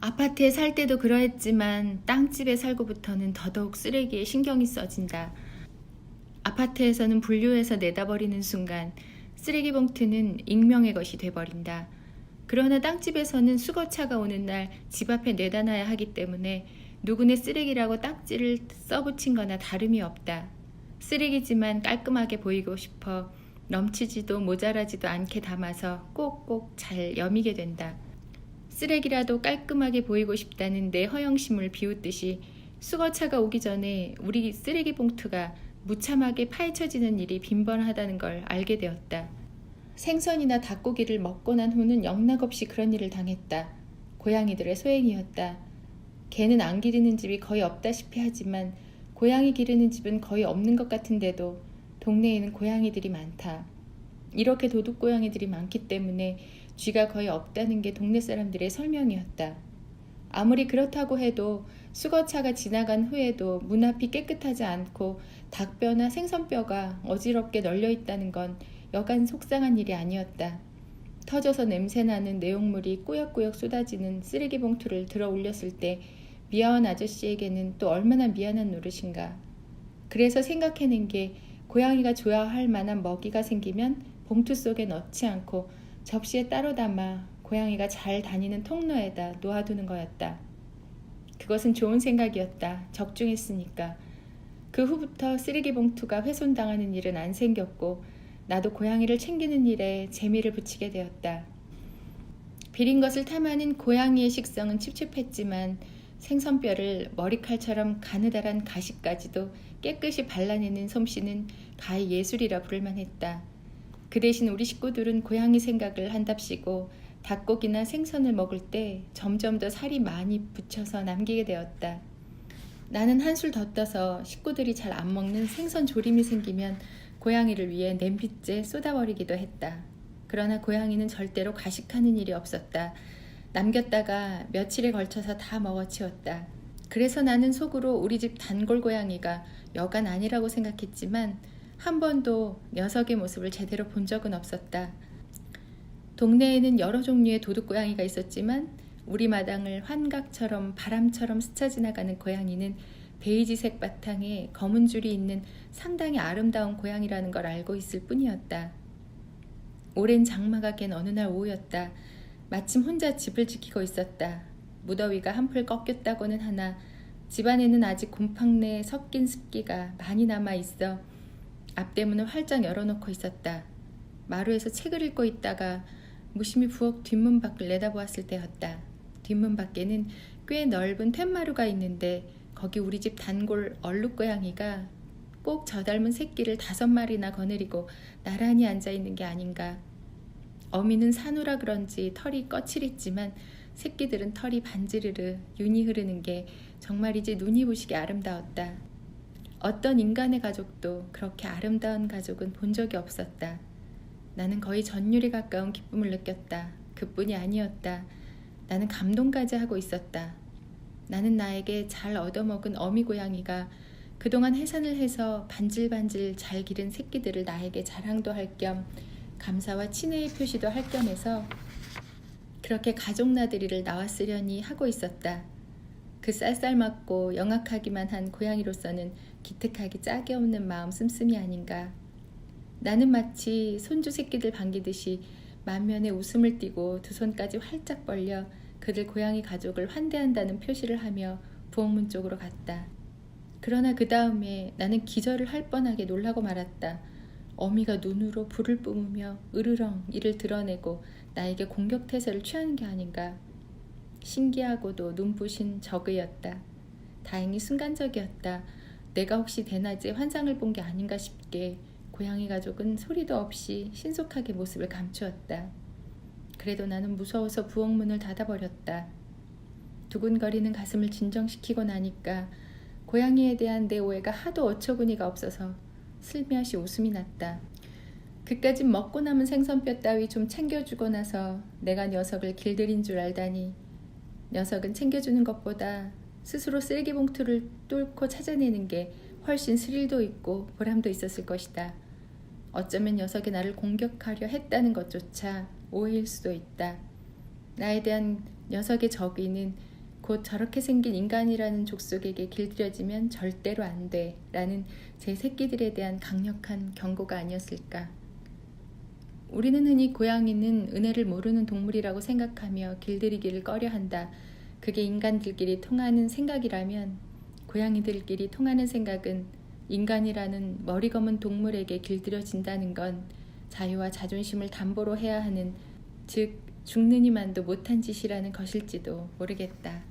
아파트에 살 때도 그러했지만 땅집에 살고부터는 더더욱 쓰레기에 신경이 써진다. 아파트에서는 분류해서 내다버리는 순간 쓰레기 봉투는 익명의 것이 돼버린다. 그러나 땅집에서는 수거차가 오는 날 집 앞에 내다 놔야 하기 때문에 누구네 쓰레기라고 딱지를 써붙인 거나 다름이 없다. 쓰레기지만 깔끔하게 보이고 싶어 넘치지도 모자라지도 않게 담아서 꼭꼭 잘 여미게 된다. 쓰레기라도 깔끔하게 보이고 싶다는 내 허영심을 비웃듯이 수거차가 오기 전에 우리 쓰레기 봉투가 무참하게 파헤쳐지는 일이 빈번하다는 걸 알게 되었다. 생선이나 닭고기를 먹고 난 후는 영락없이 그런 일을 당했다. 고양이들의 소행이었다. 개는 안 기르는 집이 거의 없다시피 하지만 고양이 기르는 집은 거의 없는 것 같은데도 동네에는 고양이들이 많다. 이렇게 도둑 고양이들이 많기 때문에 쥐가 거의 없다는 게 동네 사람들의 설명이었다. 아무리 그렇다고 해도 수거차가 지나간 후에도 문 앞이 깨끗하지 않고 닭뼈나 생선뼈가 어지럽게 널려 있다는 건 여간 속상한 일이 아니었다. 터져서 냄새나는 내용물이 꾸역꾸역 쏟아지는 쓰레기 봉투를 들어 올렸을 때 미아원 아저씨에게는 또 얼마나 미안한 노릇인가. 그래서 생각해낸 게 고양이가 좋아할 만한 먹이가 생기면 봉투 속에 넣지 않고 접시에 따로 담아 고양이가 잘 다니는 통로에다 놓아두는 거였다. 그것은 좋은 생각이었다. 적중했으니까. 그 후부터 쓰레기 봉투가 훼손당하는 일은 안 생겼고 나도 고양이를 챙기는 일에 재미를 붙이게 되었다. 비린 것을 탐하는 고양이의 식성은 찝찝했지만 생선뼈를 머리칼처럼 가느다란 가시까지도 깨끗이 발라내는 솜씨는 가히 예술이라 부를 만했다. 그 대신 우리 식구들은 고양이 생각을 한답시고 닭고기나 생선을 먹을 때 점점 더 살이 많이 붙여서 남기게 되었다. 나는 한술 더 떠서 식구들이 잘 안 먹는 생선 조림이 생기면 고양이를 위해 냄비째 쏟아버리기도 했다. 그러나 고양이는 절대로 가식하는 일이 없었다. 남겼다가 며칠에 걸쳐서 다 먹어치웠다. 그래서 나는 속으로 우리 집 단골 고양이가 여간 아니라고 생각했지만 한 번도 녀석의 모습을 제대로 본 적은 없었다. 동네에는 여러 종류의 도둑 고양이가 있었지만 우리 마당을 환각처럼 바람처럼 스쳐 지나가는 고양이는 베이지색 바탕에 검은 줄이 있는 상당히 아름다운 고양이라는 걸 알고 있을 뿐이었다. 오랜 장마가 갠 어느 날 오후였다. 마침 혼자 집을 지키고 있었다. 무더위가 한풀 꺾였다고는 하나 집안에는 아직 곰팡내에 섞인 습기가 많이 남아 있어 앞대문을 활짝 열어놓고 있었다. 마루에서 책을 읽고 있다가 무심히 부엌 뒷문 밖을 내다보았을 때였다. 뒷문 밖에는 꽤 넓은 툇마루가 있는데 거기 우리 집 단골 얼룩 고양이가 꼭 저 닮은 새끼를 다섯 마리나 거느리고 나란히 앉아 있는 게 아닌가. 어미는 산후라 그런지 털이 거칠했지만 새끼들은 털이 반지르르 윤이 흐르는 게 정말이지 눈이 부시게 아름다웠다. 어떤 인간의 가족도 그렇게 아름다운 가족은 본 적이 없었다. 나는 거의 전율에 가까운 기쁨을 느꼈다. 그뿐이 아니었다. 나는 감동까지 하고 있었다. 나는 나에게 잘 얻어먹은 어미 고양이가 그동안 해산을 해서 반질반질 잘 기른 새끼들을 나에게 자랑도 할 겸 감사와 친애의 표시도 할 겸해서 그렇게 가족 나들이를 나왔으려니 하고 있었다. 그 쌀쌀맞고 영악하기만 한 고양이로서는 기특하기 짝이 없는 마음 씀씀이 아닌가. 나는 마치 손주 새끼들 반기듯이 만면에 웃음을 띠고 두 손까지 활짝 벌려 그들 고양이 가족을 환대한다는 표시를 하며 부엌문 쪽으로 갔다. 그러나 그 다음에 나는 기절을 할 뻔하게 놀라고 말았다. 어미가 눈으로 불을 뿜으며 으르렁 이를 드러내고 나에게 공격 태세를 취하는 게 아닌가. 신기하고도 눈부신 적의였다. 다행히 순간적이었다. 내가 혹시 대낮에 환상을 본 게 아닌가 싶게 고양이 가족은 소리도 없이 신속하게 모습을 감추었다. 그래도 나는 무서워서 부엌 문을 닫아버렸다. 두근거리는 가슴을 진정시키고 나니까 고양이에 대한 내 오해가 하도 어처구니가 없어서 슬며시 웃음이 났다. 그까진 먹고 남은 생선뼈 따위 좀 챙겨주고 나서 내가 녀석을 길들인 줄 알다니 녀석은 챙겨주는 것보다 스스로 쓰레기 봉투를 뚫고 찾아내는 게 훨씬 스릴도 있고 보람도 있었을 것이다. 어쩌면 녀석이 나를 공격하려 했다는 것조차 오해일 수도 있다. 나에 대한 녀석의 적의는 곧 저렇게 생긴 인간이라는 족속에게 길들여지면 절대로 안 돼. 라는 제 새끼들에 대한 강력한 경고가 아니었을까. 우리는 흔히 고양이는 은혜를 모르는 동물이라고 생각하며 길들이기를 꺼려 한다. 그게 인간들끼리 통하는 생각이라면 고양이들끼리 통하는 생각은 인간이라는 머리 검은 동물에게 길들여진다는 건 자유와 자존심을 담보로 해야 하는 즉 죽느니만도 못한 짓이라는 것일지도 모르겠다.